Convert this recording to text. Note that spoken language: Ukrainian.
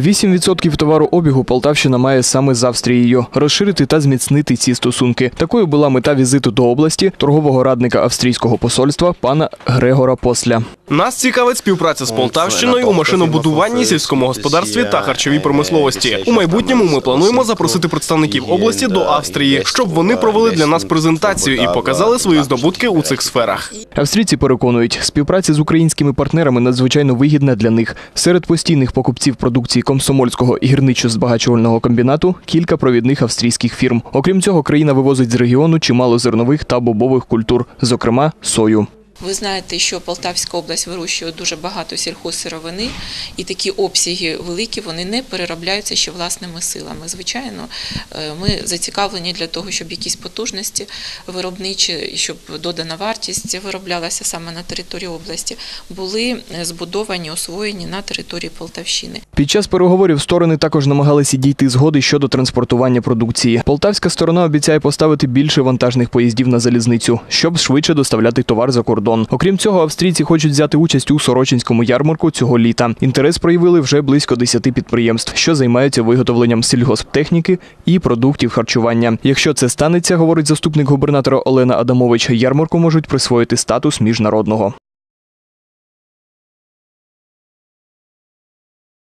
8% товарообігу Полтавщина має саме з Австрією. Розширити та зміцнити ці стосунки. Такою була мета візиту до області торгового радника австрійського посольства пана Грегора Посля. Нас цікавить співпраця з Полтавщиною у машинобудуванні, сільському господарстві та харчовій промисловості. У майбутньому ми плануємо запросити представників області до Австрії, щоб вони провели для нас презентацію і показали свої здобутки у цих сферах. Австрійці переконують, співпраця з українськими партнерами надзвичайно вигідна для них. Серед постійних покупців продукції комсомольського і гірничо-збагачувального комбінату кілька провідних австрійських фірм. Окрім цього, країна вивозить з регіону чимало зернових та бобових культур, зокрема сою. Ви знаєте, що Полтавська область вирощує дуже багато сільхозсировини, і такі обсяги великі вони не переробляються ще власними силами. Звичайно, е, ми зацікавлені для того, щоб якісь потужності виробничі, щоб додана вартість вироблялася саме на території області, були е, збудовані, освоєні на території Полтавщини. Під час переговорів сторони також намагалися дійти згоди щодо транспортування продукції. Полтавська сторона обіцяє поставити більше вантажних поїздів на залізницю, щоб швидше доставляти товар за кордон. Окрім цього, австрійці хочуть взяти участь у Сорочинському ярмарку цього літа. Інтерес проявили вже близько 10 підприємств, що займаються виготовленням сільгосптехніки і продуктів харчування. Якщо це станеться, говорить заступник губернатора Олена Адамович, ярмарку можуть присвоїти статус міжнародного.